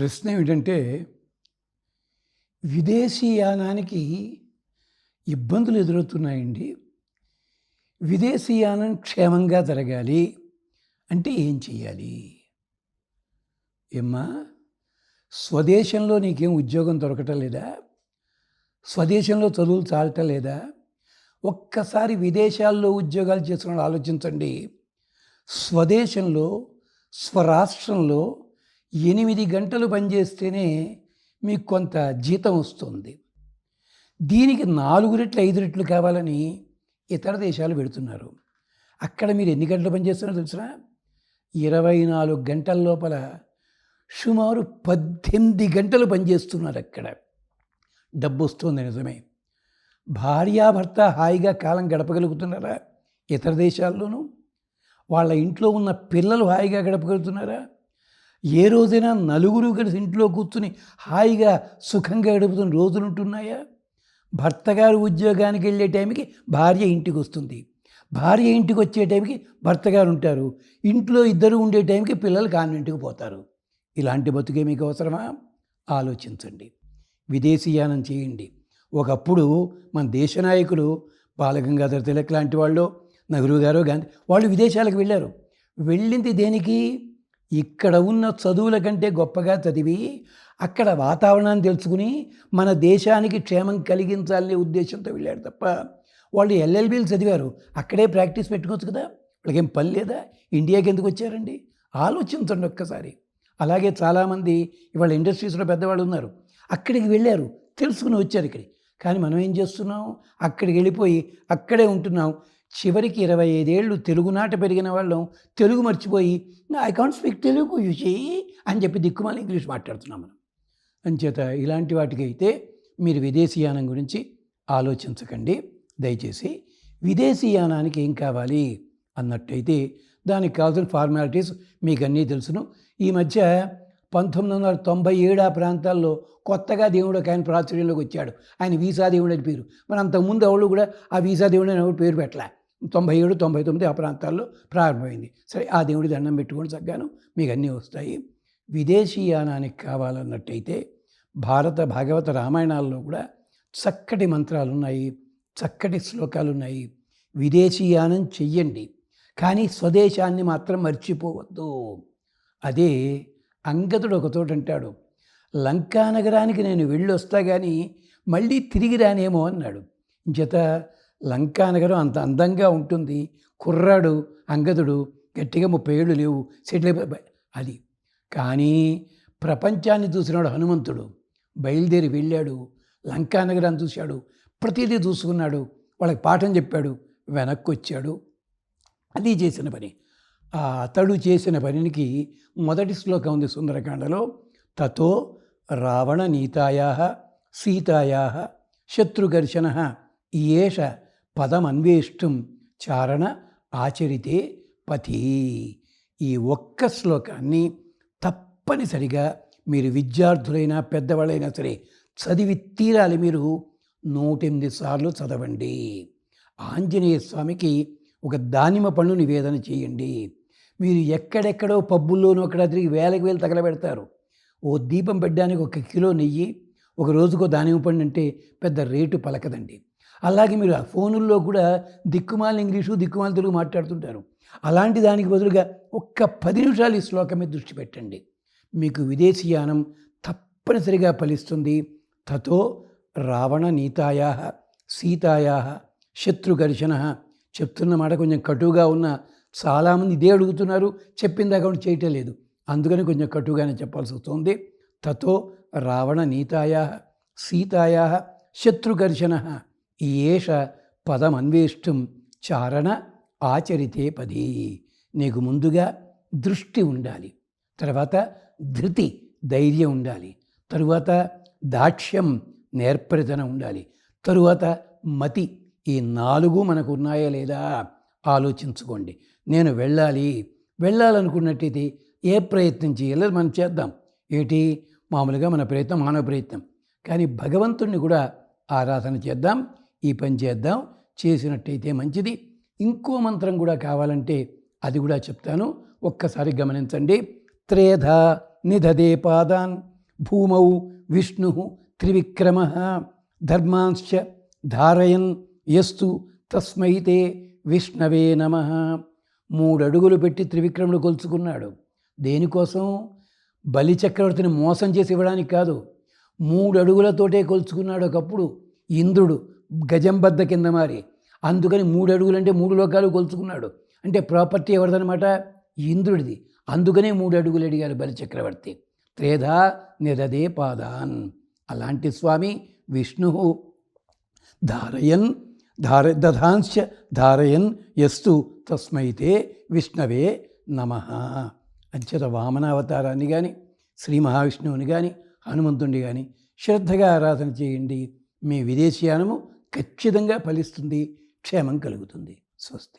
ప్రశ్న ఏమిటంటే విదేశీయానానికి ఇబ్బందులు ఎదురవుతున్నాయండి. విదేశీయానం క్షేమంగా జరగాలి అంటే ఏం చెయ్యాలి? ఏమ్మా స్వదేశంలో నీకేం ఉద్యోగం దొరకటం లేదా? స్వదేశంలో చదువులు చాలటం లేదా? ఒక్కసారి విదేశాల్లో ఉద్యోగాలు చేస్తున్న ఆలోచించండి. స్వదేశంలో స్వరాష్ట్రంలో ఎనిమిది గంటలు పనిచేస్తేనే మీకు కొంత జీతం వస్తుంది. దీనికి నాలుగు రెట్లు ఐదు రెట్లు కావాలని ఇతర దేశాలు పెడుతున్నారు. అక్కడ మీరు ఎన్ని గంటలు పనిచేస్తున్నారో తెలుసా ఇరవై నాలుగు గంటల లోపల సుమారు పద్దెనిమిది గంటలు పనిచేస్తున్నారు అక్కడ. డబ్బు వస్తుంది నిజమే. భార్యాభర్త హాయిగా కాలం గడపగలుగుతున్నారా? ఇతర దేశాల్లోనూ? వాళ్ళ ఇంట్లో ఉన్న పిల్లలు హాయిగా గడపగలుగుతున్నారా? ఏ రోజైనా నలుగురు కలిసి ఇంట్లో కూర్చుని హాయిగా సుఖంగా గడుపుతున్న రోజులు ఉంటున్నాయా? భర్త గారు ఉద్యోగానికి వెళ్ళే టైంకి భార్య ఇంటికి వస్తుంది. భార్య ఇంటికి వచ్చే టైంకి భర్త గారు ఉంటారు. ఇంట్లో ఇద్దరు ఉండే టైంకి పిల్లలు కాన్వెంట్కి పోతారు. ఇలాంటి బతుకే మీకు అవసరమా? ఆలోచించండి. విదేశీయానం చేయండి. ఒకప్పుడు మన దేశ నాయకులు బాలగంగాధర తిలక్ లాంటి వాళ్ళు నెహ్రూ గారు గాంధీ వాళ్ళు విదేశాలకు వెళ్ళారు. వెళ్ళింది దేనికి? ఇక్కడ ఉన్న చదువుల కంటే గొప్పగా చదివి అక్కడ వాతావరణాన్ని తెలుసుకుని మన దేశానికి క్షేమం కలిగించాలనే ఉద్దేశంతో వెళ్ళాడు తప్ప వాళ్ళు ఎల్ఎల్బీలు చదివారు. అక్కడే ప్రాక్టీస్ పెట్టుకోవచ్చు కదా? వాళ్ళకేం పని లేదా? ఇండియాకి ఎందుకు వచ్చారండి? ఆలోచించండి ఒక్కసారి. అలాగే చాలామంది ఇవాళ ఇండస్ట్రీస్లో పెద్దవాళ్ళు ఉన్నారు. అక్కడికి వెళ్ళారు. తెలుసుకుని వచ్చారు ఇక్కడికి. కానీ మనం ఏం చేస్తున్నాం? అక్కడికి వెళ్ళిపోయి అక్కడే ఉంటున్నాం. చివరికి ఇరవై ఐదేళ్ళు తెలుగునాట పెరిగిన వాళ్ళం తెలుగు మర్చిపోయి I can't speak Telugu you see అని చెప్పి దిక్కుమాల ఇంగ్లీష్ మాట్లాడుతున్నాం మనం. అంచేత ఇలాంటి వాటికి అయితే మీరు విదేశీయానం గురించి ఆలోచించకండి. దయచేసి విదేశీయానానికి ఏం కావాలి అన్నట్టయితే దానికి కావాల్సిన ఫార్మాలిటీస్ మీకు అన్నీ తెలుసును. ఈ మధ్య పంతొమ్మిది వందల తొంభై ఏడు ఆ ప్రాంతాల్లో కొత్తగా దేవుడు ఒక ఆయన ప్రాచుర్యంలోకి వచ్చాడు. ఆయన వీసా దేవుడు అని పేరు. మరి అంతకుముందు ఎవరు కూడా ఆ వీసా దేవుడు అని ఎవరు పేరు పెట్టలే. తొంభై ఏడు తొంభై తొమ్మిది ఆ ప్రాంతాల్లో ప్రారంభమైంది. సరే ఆ దేవుడి దండం పెట్టుకొని చగ్గాను మీకు అన్నీ వస్తాయి. విదేశీయానానికి కావాలన్నట్టయితే భారత భాగవత రామాయణాల్లో కూడా చక్కటి మంత్రాలు ఉన్నాయి చక్కటి శ్లోకాలు ఉన్నాయి. విదేశీయానం చెయ్యండి కానీ స్వదేశాన్ని మాత్రం మర్చిపోవద్దు. అదే అంగదుడు ఒక అంటాడు లంకా నగరానికి నేను వెళ్ళి వస్తా కానీ మళ్ళీ తిరిగి రానేమో అన్నాడు. జత లంకా నగరం అంత అందంగా ఉంటుంది. కుర్రాడు అంగదుడు గట్టిగా ముప్పై ఏళ్ళు లేవు. సెటిల్ అది. కానీ ప్రపంచాన్ని చూసినాడు హనుమంతుడు. బయలుదేరి వెళ్ళాడు. లంకా నగరాన్ని చూశాడు. ప్రతిదీ చూసుకున్నాడు. వాళ్ళకి పాఠం చెప్పాడు. వెనక్కి వచ్చాడు అది చేసిన పని. ఆ అతడు చేసిన పనికి మొదటి శ్లోకం ఉంది సుందరకాండలో. తతో రావణ నీతాయా సీతాయా శత్రుఘర్షణ ఏష పదమన్వేష్టం చారణ ఆచరితే పతి. ఈ ఒక్క శ్లోకాన్ని తప్పనిసరిగా మీరు విద్యార్థులైనా పెద్దవాళ్ళైనా సరే చదివి తీరాలి మీరు. నూటెనిమిది సార్లు చదవండి. ఆంజనేయ స్వామికి ఒక దానిమ పండు నివేదన చేయండి. మీరు ఎక్కడెక్కడో పబ్బుల్లోనూ అక్కడ తిరిగి వేలకు వేలు తగలబెడతారు. ఓ దీపం పెట్టడానికి ఒక కిలో నెయ్యి ఒక రోజుకో దానిమ పండు అంటే పెద్ద రేటు పలకదండి. అలాగే మీరు ఆ ఫోనుల్లో కూడా దిక్కుమాల ఇంగ్లీషు దిక్కుమాల తెలుగు మాట్లాడుతుంటారు. అలాంటి దానికి బదులుగా ఒక్క పది నిమిషాలు ఈ శ్లోకం మీద దృష్టి పెట్టండి. మీకు విదేశీయానం తప్పనిసరిగా ఫలిస్తుంది. తతో రావణ నీతాయా సీతాయా శత్రుఘర్షణ చెప్తున్న మాట కొంచెం కటుగా ఉన్న చాలామంది ఇదే అడుగుతున్నారు. చెప్పిందా కాబట్టి చేయటం లేదు. అందుకని కొంచెం కటుగానే చెప్పాల్సి వస్తుంది. తతో రావణ నీతాయా సీతాయా శత్రుఘర్షణ ఏష పదమన్వేష్టం చారణ ఆచరితే పది. నీకు ముందుగా దృష్టి ఉండాలి. తర్వాత ధృతి ధైర్యం ఉండాలి. తరువాత దాక్ష్యం నేర్పరితనం ఉండాలి. తరువాత మతి. ఈ నాలుగు మనకు ఉన్నాయా లేదా? ఆలోచించుకోండి. నేను వెళ్ళాలి. వెళ్ళాలనుకున్నట్టయితే ఏ ప్రయత్నం చేయాలో మనం చేద్దాం. ఏటి? మామూలుగా మన ప్రయత్నం మానవ ప్రయత్నం. కానీ భగవంతుణ్ణి కూడా ఆరాధన చేద్దాం. ఈ పని చేద్దాం చేసినట్టయితే మంచిది. ఇంకో మంత్రం కూడా కావాలంటే అది కూడా చెప్తాను. ఒక్కసారి గమనించండి. త్రేధ నిధదే పాదాన్ భూమౌ విష్ణు త్రివిక్రమ ధర్మాంశ్చ ధారయన్ యస్తు తస్మైతే విష్ణవే నమ. మూడు అడుగులు పెట్టి త్రివిక్రముడు కొలుచుకున్నాడు. దేనికోసం? బలిచక్రవర్తిని మోసం చేసి ఇవ్వడానికి కాదు. మూడు అడుగులతోటే కొలుచుకున్నాడు ఒకప్పుడు ఇంద్రుడు. గజంబద్ద కింద మారి. అందుకని మూడు అడుగులు అంటే మూడు లోకాలు కొలుచుకున్నాడు. అంటే ప్రాపర్టీ ఎవరిదనమాట ఇంద్రుడిది. అందుకనే మూడు అడుగులు అడిగారు బలిచక్రవర్తి. త్రేధా నిరదే పాదాన్. అలాంటి స్వామి విష్ణు ధారయన్ ధార దధాంశ ధారయన్ యస్తు తస్మైతే విష్ణవే నమ. అంచేత వామనావతారాన్ని కానీ శ్రీ మహావిష్ణువుని కానీ హనుమంతుడిని కానీ శ్రద్ధగా ఆరాధన చేయండి. మీ విదేశీయానము ఖచ్చితంగా ఫలిస్తుంది క్షేమం కలుగుతుంది. స్వస్తి.